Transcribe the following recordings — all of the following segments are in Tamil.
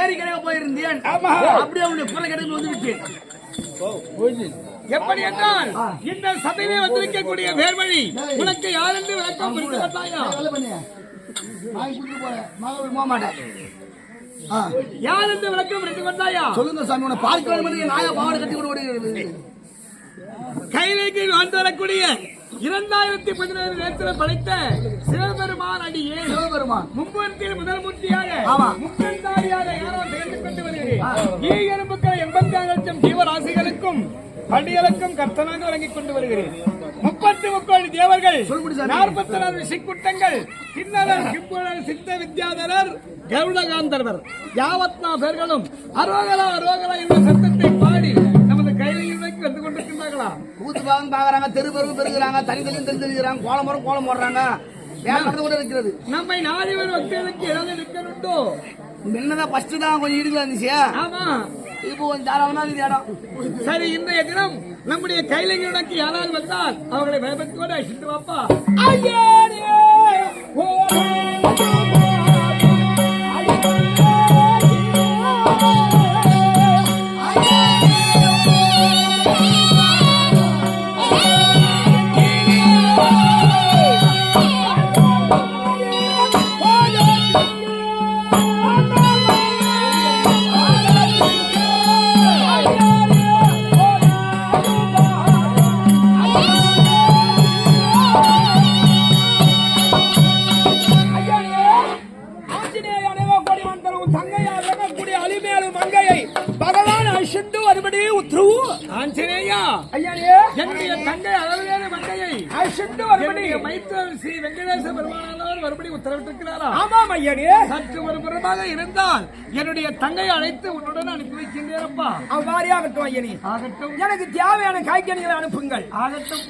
நான் ஏரிக்கரையாக போயிருந்தேன் ஆமா. அப்படியே அவனுடைய குரலை கிடைத்து வந்து விட்டேன் எப்படி என்றால் இந்த சபையிலே வந்திருக்கக்கூடிய வேர்வழி உனக்கு யார் என்று விளக்கம் போக மாட்டேன். யார் என்று விளக்கம் சொல்லுங்க சாமி உன்னை பார்க்க வேண்டும் நாயா பாவாடை கட்டி கொண்டு ஓடுகிறது கைலைக்கு வாழ்ந்து வரக்கூடிய இரண்டாயிரத்தி பதினேழு நேரத்தில் படைத்த சிவபெருமான் அடியே. சிவபெருமான். மும்மூர்த்தியில் முதல் மூர்த்தியாக ஆமா. முக்கந்தாரியாக ஈ எறும்புக்கள் எண்பத்தி ஆறு லட்சம் ஜீவராசிகளுக்கும் பள்ளிகளுக்கும் கர்த்தனாக வழங்கிக் கொண்டு வருகிறேன். முப்பத்தி முக்கோடி தேவர்கள். நாற்பத்தி நாலு ரிஷிக்குட்டங்கள் கிண்ணறர் கிப்புழர் சித்த வித்யாதரர் கருடகாந்தர்வர் யாவத்னா பேர்களும் அரோகலா அரோகலா என்ற சத்தத்தை பாடி நமது கையில் வந்து கொண்டிருக்கின்றார்களா? கூத்து பாகம் பாக்குறாங்க தெரு பெருகு பெருகுறாங்க தனி தனி தெரு தெரிஞ்சுக்கிறாங்க கோலம் போடுறாங்க. வேலை நடந்து கொண்டு இருக்கிறது. நம்மை நாடி வரும் பக்தர்களுக்கு ஏதாவது நிற்கணுண்டோ முன்னதான் ஃபர்ஸ்ட் தான் கொஞ்சம் இடுக்கல இருந்துச்சு. ஆமா. இப்போ கொஞ்சம் தாராளமா இருக்குது இடம். சரி இன்றைய தினம் நம்முடைய கைலைகளுக்கு யாராவது வந்தால் அவர்களை பயபக்தியோடு அழைச்சிட்டு வாப்பா ஆஞ்சநேயா தங்கையை அழைத்து உன்னுடன் அனுப்பி வைக்கின்றேனப்பா அவ்வாறே ஆகட்டும் ஐயனே ஆகட்டும். எனக்கு தேவையான காய்கனிகளை அனுப்புங்கள். ஆகட்டும்.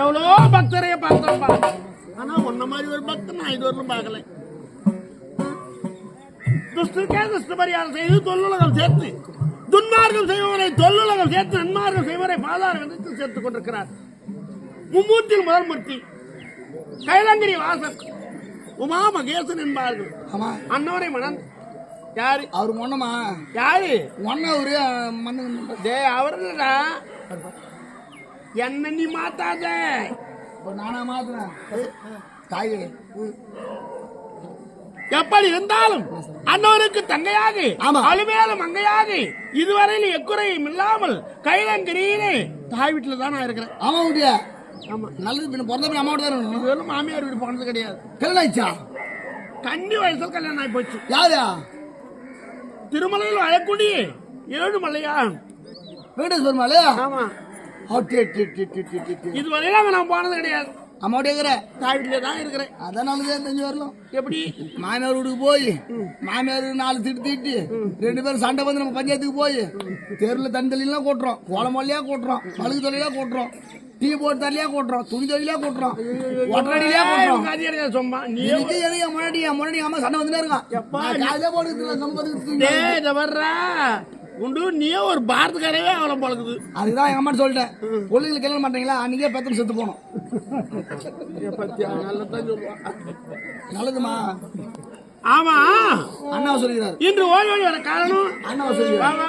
எவ்வளோ பக்தரைய பார்த்தோம்பா. ஆனா உன்ன மாதிரி ஒரு பக்தன் நான் இது வரலும் பார்க்கல. துஷ்டருக்கே துஷ்ட பரிகாரம் செய்து தொல்லுலகம் சேர்த்து துன்மார்க்கம் செய்வரை தொல்லுலகம் சேர்த்து நன்மார்க்கம் செய்வரை பாதார விதத்தில் சேர்த்துக் கொண்டிருக்கிறார். மும்மூர்த்தியில் முதல் மூர்த்தி கைலங்கிரி வாசன். உமா மகேசன் என்பார்கள். ஆமா. அன்னவரை மணன். யாரு? அவர் மொன்னமா? யாரு? ஒன்ன அவரு டே அவர்டா என்ன நீ மாத்தாத. இப்ப நானா மாத்துறேன். தாய். எப்படி இருந்தாலும் அன்னவருக்கு தங்கையாக ஆமா. அலுமேல மங்கையாக இதுவரையில் எக்குறையும் இல்லாமல் கைலங்கிரியிலே தாய் வீட்டுல தான் நான் இருக்கிறேன். ஆமா முடியா ஆமா. நல்லது பின்ன பிறந்த பின்ன அம்மா தான் இருக்கணும். மாமியார் வீடு போனது கிடையாது. கல்யாணம் ஆயிடுச்சா கன்னி வயசுல கல்யாணம் ஆகி போச்சு. யாரு? திருமலையில் அழக்குடி ஏழுமலையா வெங்கடேஷ் பெருமாள். ஆமா. இதுவரையில அங்க நான் போனது கிடையாது. அம்மாவுடைய இருக்கிற தாய் வீட்டுல தான் இருக்கிறேன். தெரிஞ்சு வரலாம் எப்படி? மாமியார் வீட்டுக்கு போய் மாமியார் நாலு திட்டு திட்டு ரெண்டு பேரும் சண்டை வந்து நம்ம பஞ்சாயத்துக்கு போய் தெருவில் தண்ணி தள்ளிலாம் கூட்டுறோம். கோலம் மல்லியா கூட்டுறோம். மழுகு தொழிலா கூட்டுறோம். டீ போட்டு தள்ளியா கூட்டுறோம். துணி தொழிலா கூட்டுறோம். ஒட்டடியிலே கூட்டுறோம். எனக்கு சும்மா. நீ எதுக்கு முன்னாடி முன்னாடி அம்மா சண்டை வந்துட்டே இருக்கான் காலையில போட்டு நம்ம இத வர்றா. உண்டு நீயே ஒரு பாரதக்காரவே அவளை பழகுது அதுதான் எங்க அம்மா சொல்லிட்டேன். பிள்ளைங்களுக்கு கல்யாணம் பண்றீங்களா அன்னைக்கே பெத்தம் செத்து போனோம் நல்லதுமா? ஆமா. அண்ணாவை சொல்லிக்கிறாரு. இன்று ஓடி ஓடி வர காரணம்? அண்ணாவை சொல்லிக்கிறாரு.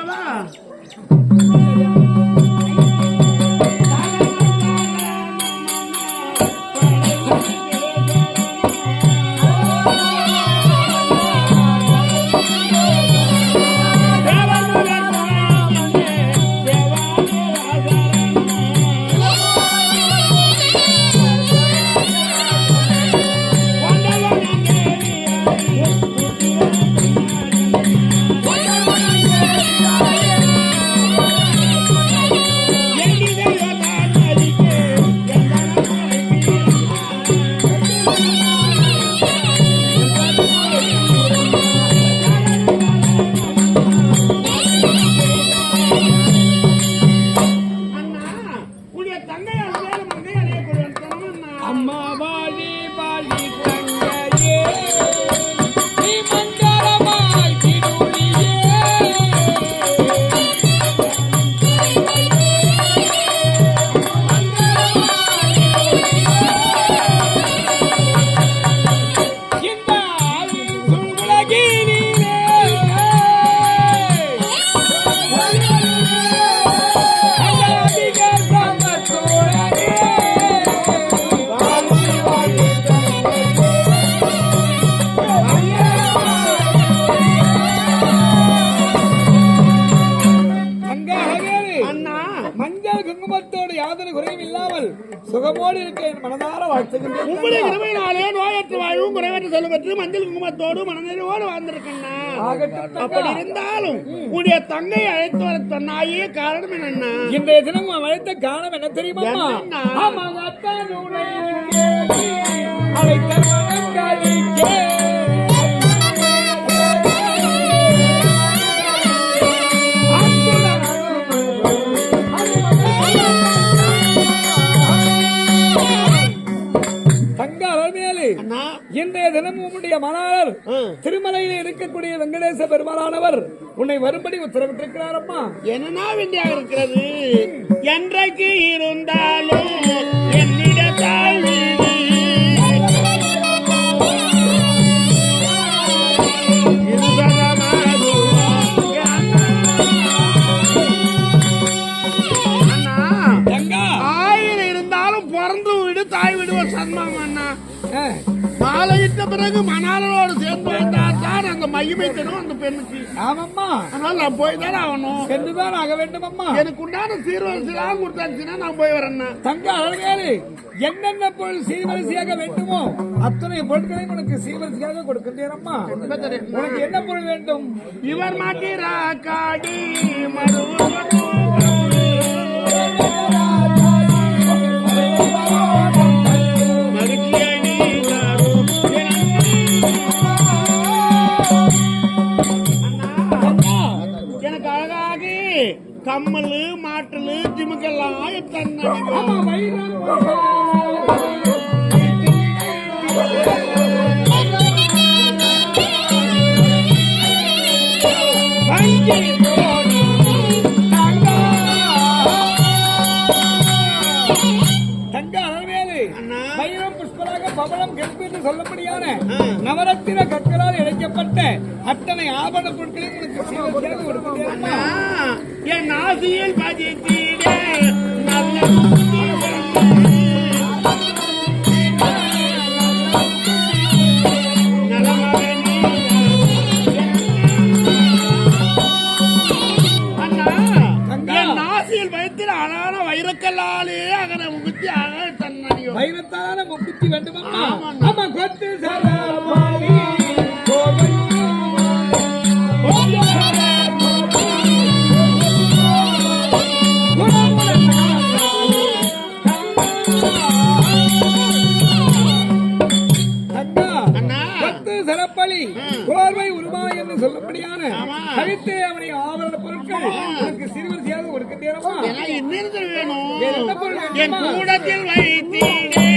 குங்குமத்தோடு மனநிறைவோடு வாழ்ந்திருக்கேன்னா ஆகட்டும். அப்படி இருந்தாலும் உடைய தங்கை அழைத்து வர சொன்னாயே காரணம் என்னன்னா இன்றைய தினம் அழைத்த காரணம் என்ன தெரியுமா அழைத்த தினம் உம்முடைய மணாளர். திருமலையில் இருக்கக்கூடிய வெங்கடேச பெருமாளானவர் உன்னை வரும்படி உத்தரவிட்டிருக்கிறார் அம்மா என்னன்னா வேண்டியாக இருக்கிறது? என்றைக்கு இருந்தாலும் என்னிட பிறகு மணாளரோடு சேர்ந்து வந்தால் தான் அந்த மகிமை தரும் அந்த பெண்ணுக்கு. ஆமாம்மா. அதனால நான் போய் தானே ஆகணும். சென்றுதான் ஆக வேண்டும் அம்மா எனக்கு உண்டான சீர்வரிசைலாம் கொடுத்தாச்சுன்னா நான் போய் வரேன்னா. தங்க அழகாரு என்னென்ன பொருள் சீர்வரிசையாக வேண்டுமோ அத்தனை பொருட்களையும் உனக்கு சீர்வரிசையாக கொடுக்கின்றேன் அம்மா உனக்கு என்ன பொருள் வேண்டும்? இவர் மாட்டிரா காடி மருவு கம்மல் மாட்டல் ஜிமுக்கெல்லாம். வைரம் புஷ்பராக பவளம் கெம்பு என்று சொல்லப்படியான நவரத்தின கற்களால் இழைக்கப்பட்ட அத்தனை ஆபரண பொருட்களை ஆசையில் பதித்தீரே நல்ல வைரக்கல்லாலே அகன முகுத்தி அழக தன்னடியோ வைரத்தான முக்குத்தி வேண்டுமா. ஆமா கொத்து சரபாணி சிறுவரிசையாக கொடுக்க எல்லாம் இன்னிருந்து வேணும். என்? கூடத்தில் வைத்தீரே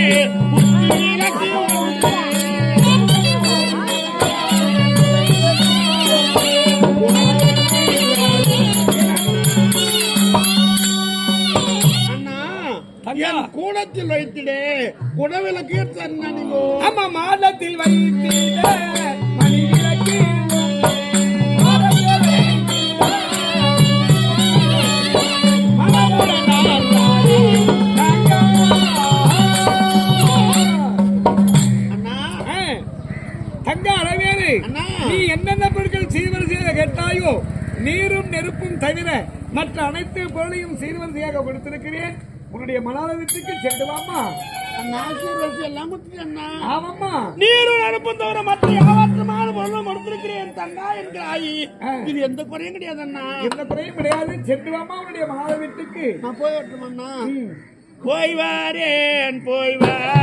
என் கூடத்தில் வைத்திடே குடவிளக்கு தன்னணிவோ ஆமா மாதத்தில் வைத்தீர மற்ற அனைத்து பொருளையும் சீர்வரிசையாக கொடுத்திருக்கிறேன். உன்னுடைய மனாலயத்துக்கு சென்று வாமா எந்த குறையும் கிடையாது அண்ணா. எந்த குறையும் கிடையாது. சென்று வாமா உன்னுடைய மனாலயத்துக்கு நான் போய் வரட்டும் அண்ணா? போய் வாரேன் போய் வாரேன்.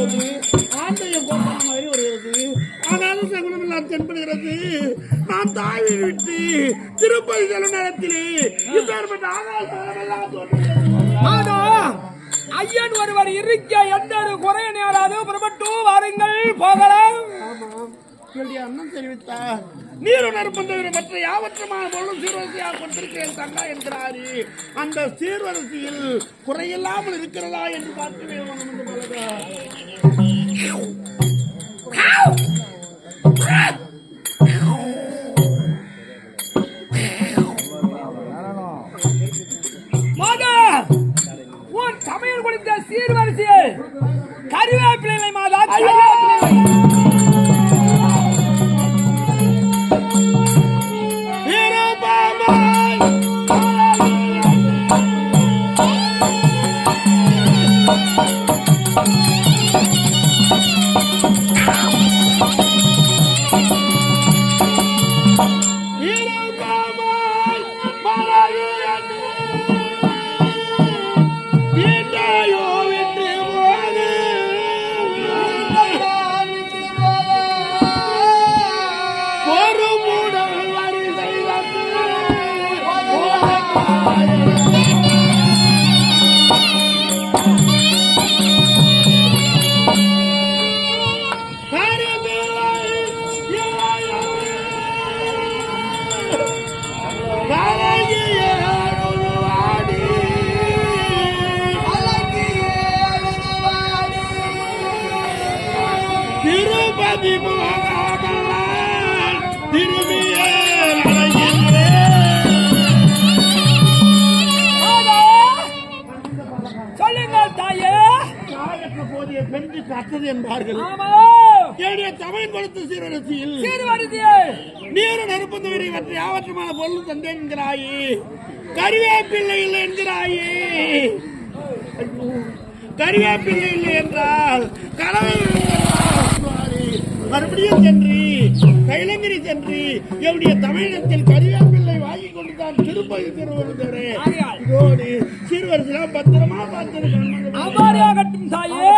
வரும்போது ஆண்டைய கோபம் மாதிரி வருகிறது ஆனாலும் சகுனம் எல்லாம் தென்படுகிறது. நான் தாயை விட்டு திருப்பதி செல்லும் நேரத்திலே இப்பேற்பட்ட ஆகாசம். ஐயன் ஒருவர் இருக்க எந்த குறைய நேராது புறப்பட்டு வாருங்கள் போகலாம். சொல்லி அண்ணன் தெரிவித்தார். நீருணர் தவிர மற்ற யாவற்றமான பொருளும் சீர்வரிசையாக கொண்டிருக்கிறேன் தங்கா என்கிறாரு. அந்த சீர்வரிசையில் குறையில்லாமல் இருக்கிறதா என்று பார்த்து என்று பெண்கு கற்றது என்பார்கள் ஆமா என்னுடைய தமிழ் படுத்து சீரரசியில் சீர்வரிசையே நீரு நெருப்பு தவிர இவற்றை யாவற்றமான பொருள் தந்தேன் என்கிறாயே கருவேப்பிள்ளை இல்லை என்கிறாயே ஐயோ, கருவேப்பிள்ளை இல்லை என்றால் கனவு மறுபடியும் சென்று கைலங்கிரி சென்று என்னுடைய தமிழகத்தில் கருவேப்பிள்ளை வாங்கி கொண்டு தான் திருப்பதி திருவருந்தவரே. இதோடு சீர்வரிசெல்லாம் பத்திரமா பார்த்திருக்கணும் தாயே